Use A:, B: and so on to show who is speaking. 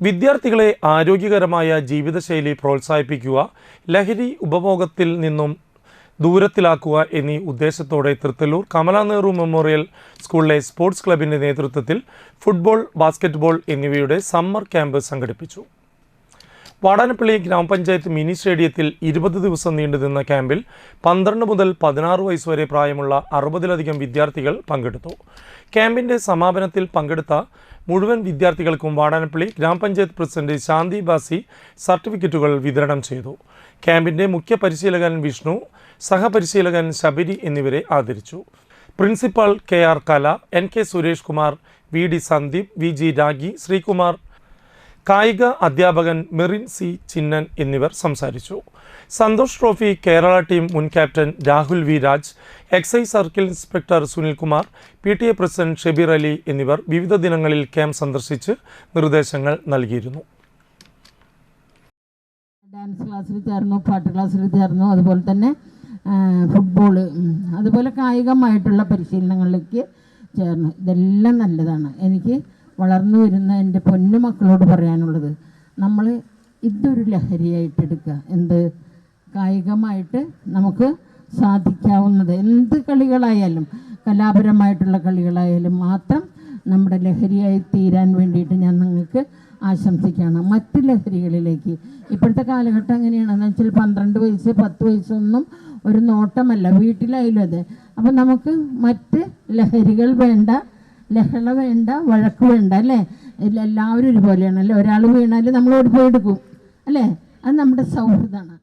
A: വിദ്യാർത്ഥികളെ ആരോഗ്യകരമായ ജീവിതശൈലി പ്രോത്സാഹിപ്പിക്കുക ലഹരി ഉപഭോഗത്തിൽ നിന്നും ദൂരത്തിലാക്കുക എന്നീ ഉദ്ദേശത്തോടെ തൃത്തല്ലൂർ കമലാ നെഹ്റു മെമ്മോറിയൽ സ്കൂളിലെ സ്പോർട്സ് ക്ലബിന്റെ നേതൃത്വത്തിൽ ഫുട്ബോൾ ബാസ്കറ്റ്ബോൾ എന്നിവയുടെ സമ്മർ ക്യാമ്പ് സംഘടിപ്പിച്ചു. വാടാനപ്പള്ളി ഗ്രാമപഞ്ചായത്ത് മിനി സ്റ്റേഡിയത്തിൽ ഇരുപത് ദിവസം നീണ്ടുനിന്ന ക്യാമ്പിൽ പന്ത്രണ്ട് മുതൽ പതിനാറ് വയസ്സ് വരെ പ്രായമുള്ള അറുപതിലധികം വിദ്യാർത്ഥികൾ പങ്കെടുത്തു. ക്യാമ്പിന്റെ സമാപനത്തിൽ പങ്കെടുത്ത മുഴുവൻ വിദ്യാർത്ഥികൾക്കും വാടാനപ്പള്ളി ഗ്രാമപഞ്ചായത്ത് പ്രസിഡന്റ് ശാന്തി ബാസി സർട്ടിഫിക്കറ്റുകൾ വിതരണം ചെയ്തു. ക്യാമ്പിന്റെ മുഖ്യ പരിശീലകൻ വിഷ്ണു സഹപരിശീലകൻ ശബരി എന്നിവരെ ആദരിച്ചു. Principal K R Kala N K Suresh Kumar V D Sandeep V G Ragi Sreekumar കായിക അധ്യാപകൻ മെറിൻ സി. ചിന്നൻ എന്നിവർ സംസാരിച്ചു. സന്തോഷ് ട്രോഫി കേരള ടീം മുൻ captain Rahul V. Raj excise circle inspector Sunilkumar P. T. A president Shebeer Ali എന്നിവർ വിവിധ ദിനങ്ങളിൽ camp സന്ദർശിച്ച് നിർദ്ദേശങ്ങൾ നൽകിയിരുന്നു.
B: ഡാൻസ് ക്ലാസ്സിൽ ചേർന്നു പാട്ട് ക്ലാസ്സിൽ ചേർന്നു അതുപോലെ തന്നെ ഫുട്ബോൾ അതുപോലെ കായികമായിട്ടുള്ള പരിശീലനങ്ങളിലേക്ക് ചേർന്നു. ഇതെല്ലാം നല്ലതാണ്. എനിക്ക് വളർന്നു വരുന്ന എന്റെ പൊന്നു മക്കളോട് പറയാനുള്ളത് നമ്മൾ ഇതൊരു ലഹരിയായിട്ട് എടുക്കുക. എന്ത്? കായികമായിട്ട് നമുക്ക് സാധിക്കാവുന്നത്. എന്ത് കളികളായാലും കലാപരമായിട്ടുള്ള കളികളായാലും മാത്രം നമ്മുടെ ലഹരിയായി തീരാൻ വേണ്ടിയിട്ട് ഞാൻ നിങ്ങൾക്ക് ആശംസിക്കുകയാണ്. മറ്റ് ലഹരികളിലേക്ക്. ഇപ്പോഴത്തെ കാലഘട്ടം എങ്ങനെയാണെന്ന് വെച്ചാൽ പന്ത്രണ്ട് വയസ്സ് പത്ത് വയസ്സൊന്നും ഒരു നോട്ടമല്ല. വീട്ടിലായാലും അതെ. അപ്പം നമുക്ക് മറ്റ് ലഹരികൾ വേണ്ട ലഹള വേണ്ട വഴക്ക് വേണ്ട അല്ലേ? എല്ലാവരും ഒരുപോലെയാണ് അല്ലേ ഒരാൾ വീണാൽ നമ്മൾ ഓടിപ്പോയി എടുക്കും അല്ലേ? അത് നമ്മുടെ സൗഹൃദമാണ്.